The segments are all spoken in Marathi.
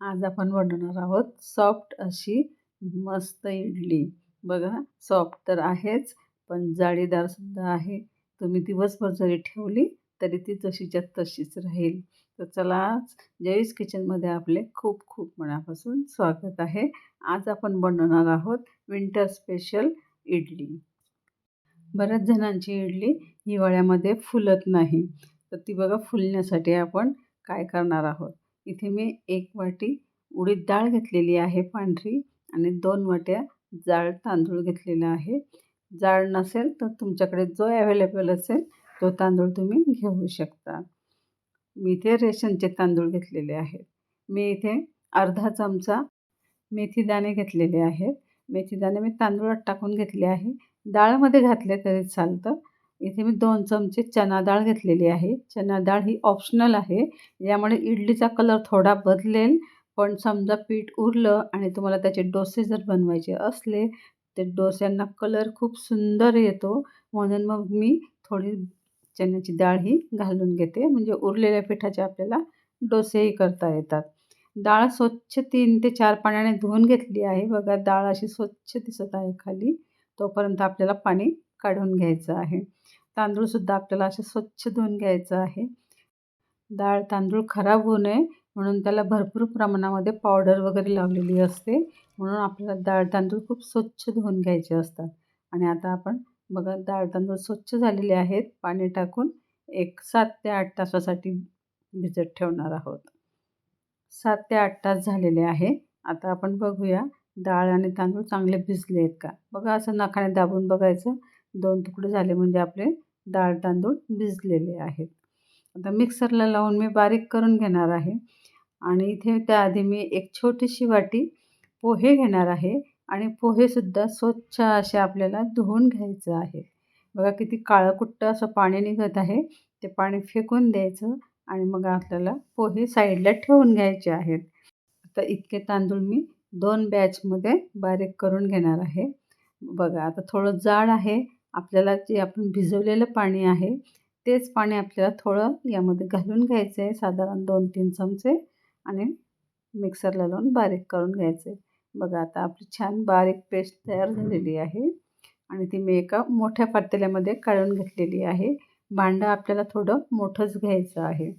आज आपण बनवणार आहोत सॉफ्ट अशी मस्त इडली. बघा सॉफ्ट तर आहेच पण जाळीदारसुद्धा आहे. तुम्ही दिवसभर जरी ठेवली तरी ती जशीच्या तशीच राहील. तर चला जयीस किचनमध्ये आपले खूप खूप मनापासून स्वागत आहे. आज आपण बनवणार आहोत विंटर स्पेशल इडली. बऱ्याच जणांची इडली हिवाळ्यामध्ये फुलत नाही. तर ती बघा फुलण्यासाठी आपण काय करणार आहोत? इथे मी एक वाटी उडीद डाळ घेतलेली आहे पांढरी आणि दोन वाट्या जाळ तांदूळ घेतलेला आहे. जाळ नसेल तर तुमच्याकडे जो अवेलेबल असेल तो तांदूळ तुम्ही घेऊ शकता. मी इथे रेशनचे तांदूळ घेतलेले आहेत. मी इथे अर्धा चमचा मेथीदाणे घेतलेले आहेत. मेथीदाणे मी तांदूळात टाकून घेतले आहे. डाळमध्ये घातले तरी चालतं. इथे मी दोन चमचे चना डाळ घेतलेली आहे. चना डाळ ही ऑप्शनल आहे. यामुळे इडलीचा कलर थोडा बदलेल पण समजा पीठ उरलं आणि तुम्हाला त्याचे डोसे जर बनवायचे असले तर डोस्यांना कलर खूप सुंदर येतो. म्हणून मग मी थोडी चण्याची डाळ ही घालून घेते. म्हणजे उरलेल्या पिठाचे आपल्याला डोसेही करता येतात. डाळ स्वच्छ तीन ते चार पाण्याने धुवून घेतली आहे. बघा डाळ अशी स्वच्छ दिसत आहे खाली. तोपर्यंत आपल्याला पाणी काढून घ्यायचं आहे. तांदूळसुद्धा आपल्याला असे स्वच्छ धुवून घ्यायचं आहे. डाळ तांदूळ खराब होऊ नये म्हणून त्याला भरपूर प्रमाणामध्ये पावडर वगैरे लावलेली असते. म्हणून आपल्याला डाळ तांदूळ खूप स्वच्छ धुवून घ्यायचे असतात. आणि आता आपण बघा डाळ तांदूळ स्वच्छ झालेले आहेत. पाणी टाकून एक सात ते आठ तासासाठी भिजत ठेवणार आहोत. सात ते आठ तास झालेले आहे. आता आपण बघूया डाळ आणि तांदूळ चांगले भिजले आहेत का? बघा असं नखाने दाबून बघायचं. दोन तुकडे झाले म्हणजे आपले डाळ तांदूळ भिजलेले आहेत. आता मिक्सरला लावून मी बारीक करून घेणार आहे. आणि इथे त्याआधी मी एक छोटीशी वाटी पोहे घेणार आहे. आणि पोहेसुद्धा स्वच्छ असे आपल्याला धुवून घ्यायचं आहे. बघा किती काळं कुट्ट असं पाणी निघत आहे. ते पाणी फेकून द्यायचं आणि मग आपल्याला पोहे साईडला ठेवून घ्यायचे आहेत. आता इतके तांदूळ मी दोन बॅचमध्ये बारीक करून घेणार आहे. बघा आता थोडं जाड आहे. आपल्याला जे आपण भिजवलेलं पाणी आहे तेच पाणी आपल्याला थोडं यामध्ये घालून घ्यायचं आहे साधारण दोन तीन चमचे आणि मिक्सरला लावून बारीक करून घ्यायचं आहे बघा आता आपली छान बारीक पेस्ट तयार झालेली आहे आणि ती मी एका मोठ्या पातेल्यामध्ये काढून घेतलेली आहे. भांडं आपल्याला थोडं मोठंच घ्यायचं आहे.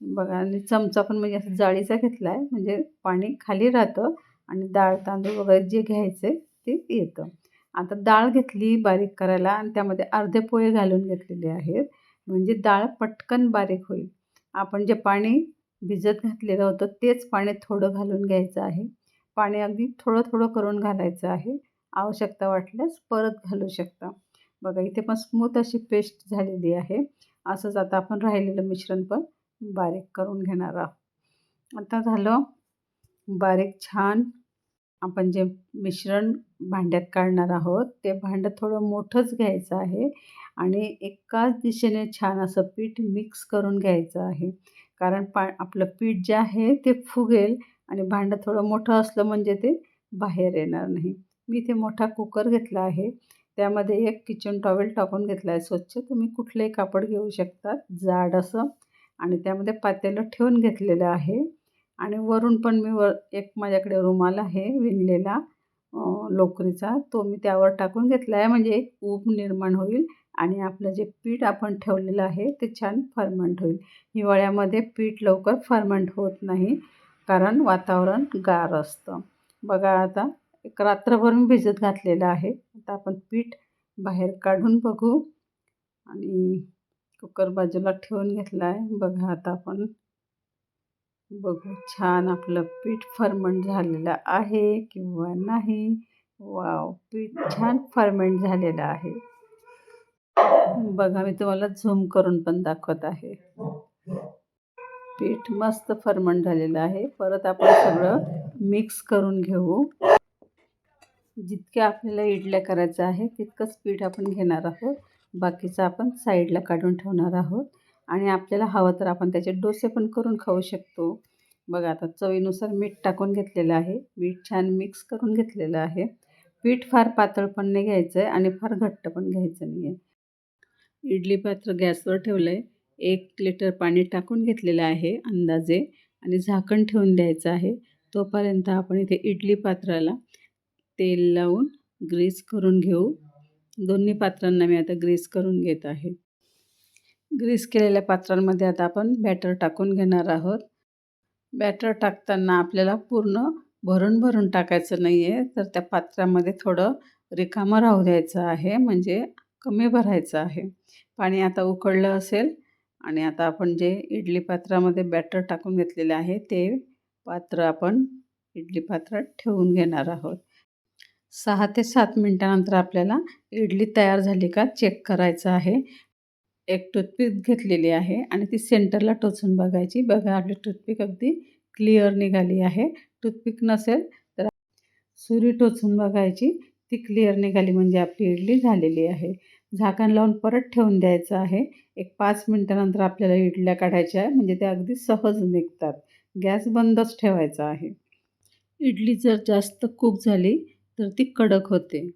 बघा आणि चमचा पण म्हणजे असं जाळीचा घेतला आहे म्हणजे पाणी खाली राहतं आणि डाळ तांदूळ वगैरे जे घ्यायचं आहे ते येतं. आता डाळ घेतली बारीक करायला आणि त्यामध्ये अर्धे पोहे घालून घेतलेले आहेत. म्हणजे डाळ पटकन बारीक होईल. आपण जे पाणी भिजत घातलेलं होतं तेच पाणी थोडं घालून घ्यायचं आहे. पाणी अगदी थोडं थोडं करून घालायचं आहे. आवश्यकता वाटल्यास परत घालू शकता. बघा इथे पण स्मूथ अशी पेस्ट झालेली आहे. असंच आता आपण राहिलेलं मिश्रण पण बारीक करून घेणार आहोत. आता झालं बारीक छान आपण जे मिश्रण भांड्यात काढणार आहोत ते भांडं थोडं मोठंच घ्यायचं आहे आणि एकाच दिशेने छान असं पीठ मिक्स करून घ्यायचं आहे. कारण पा आपलं पीठ जे आहे ते फुगेल आणि भांडं थोडं मोठं असलं म्हणजे ते बाहेर येणार नाही. मी इथे मोठा कुकर घेतला आहे. त्यामध्ये एक किचन टॉवेल टाकून घेतला आहे स्वच्छ. तुम्ही कुठलंही कापड घेऊ शकतात जाड असं. आणि त्यामध्ये पातेलं ठेवून घेतलेलं आहे. आणि वरून पण मी वर एक माझ्याकडे रुमाल आहे विणलेला लोकरीचा. तो मी त्यावर टाकून घेतला आहे. म्हणजे एक ऊब निर्माण होईल आणि आपलं जे पीठ आपण ठेवलेलं आहे ते छान फर्मंट होईल. हिवाळ्यामध्ये पीठ लवकर फर्मंट होत नाही कारण वातावरण गार असतं. बघा आता एक रात्रभर मी भिजत घातलेलं आहे. आता आपण पीठ बाहेर काढून बघू. आणि कुकर बाजूला ठेवून घेतला आहे बघा आता आपण बघू छान आपलं पीठ फर्मंट झालेलं आहे किंवा नाही. वाव पीठ छान फर्मेंट झालेलं आहे. बघा मी तुम्हाला झूम करून पण दाखवत आहे. पीठ मस्त फर्मंट झालेलं आहे. परत आपण सगळं मिक्स करून घेऊ. जितके आपल्याला इडल्या करायचं आहे तितकंच पीठ आपण घेणार आहोत. बाकीचं आपण साईडला काढून ठेवणार आहोत. आणि आपल्याला हवं तर आपण त्याचे डोसे पण करून खाऊ शकतो. बघा आता चवीनुसार मीठ टाकून घेतलेलं आहे. मीठ छान मिक्स करून घेतलेलं आहे. पीठ फार पातळ पण नाही घ्यायचं आहे आणि फार घट्ट पण घ्यायचं नाही आहे इडली पात्र गॅसवर ठेवलं आहे एक लिटर पाणी टाकून घेतलेलं आहे अंदाजे आणि झाकण ठेवून द्यायचं आहे. तोपर्यंत आपण इथे इडली पात्राला तेल लावून ग्रीस करून घेऊ. दोन्ही पात्रांना मी आता ग्रीस करून घेत आहे. ग्रीस केलेल्या पात्रांमध्ये आता आपण बॅटर टाकून घेणार आहोत. बॅटर टाकताना आपल्याला पूर्ण भरून भरून टाकायचं नाही आहे तर त्या पात्रामध्ये थोडं रिकामं राहू द्यायचं आहे म्हणजे कमी भरायचं आहे. पाणी आता उकळलं असेल आणि आता आपण जे इडली पात्रामध्ये बॅटर टाकून घेतलेले आहे ते पात्र आपण इडली पात्रात ठेवून घेणार आहोत. सहा ते सात मिनटानंतर आपल्याला इडली तयार झाली का चेक करायचं आहे. एक टूथपिक घेतलेली आहे आणि ती सेंटरला टोचून बघायची. बघा आपली टूथपिक अगदी क्लिअर निघाली आहे. टूथपिक नसेल तर सुरी टोचून बघायची. ती क्लिअर निघाली म्हणजे आपली इडली झालेली आहे. झाकण लावून परत ठेवून द्यायचं आहे. एक पाच मिनटानंतर आपल्याला इडल्या काढायच्या आहे. म्हणजे त्या अगदी सहज निघतात. गॅस बंदच ठेवायचा आहे. इडली जर जास्त कुक झाली तर ती कडक होते.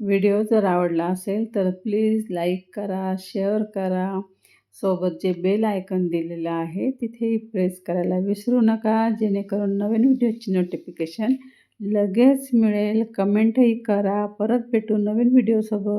व्हिडिओ जर आवडला असेल तर प्लीज लाईक करा शेअर करा. सोबत जे बेल आयकन दिलेलं आहे तिथेही प्रेस करायला विसरू नका जेणेकरून नवीन व्हिडिओची नोटिफिकेशन लगेच मिळेल. कमेंटही करा. परत भेटू नवीन व्हिडिओसोबत.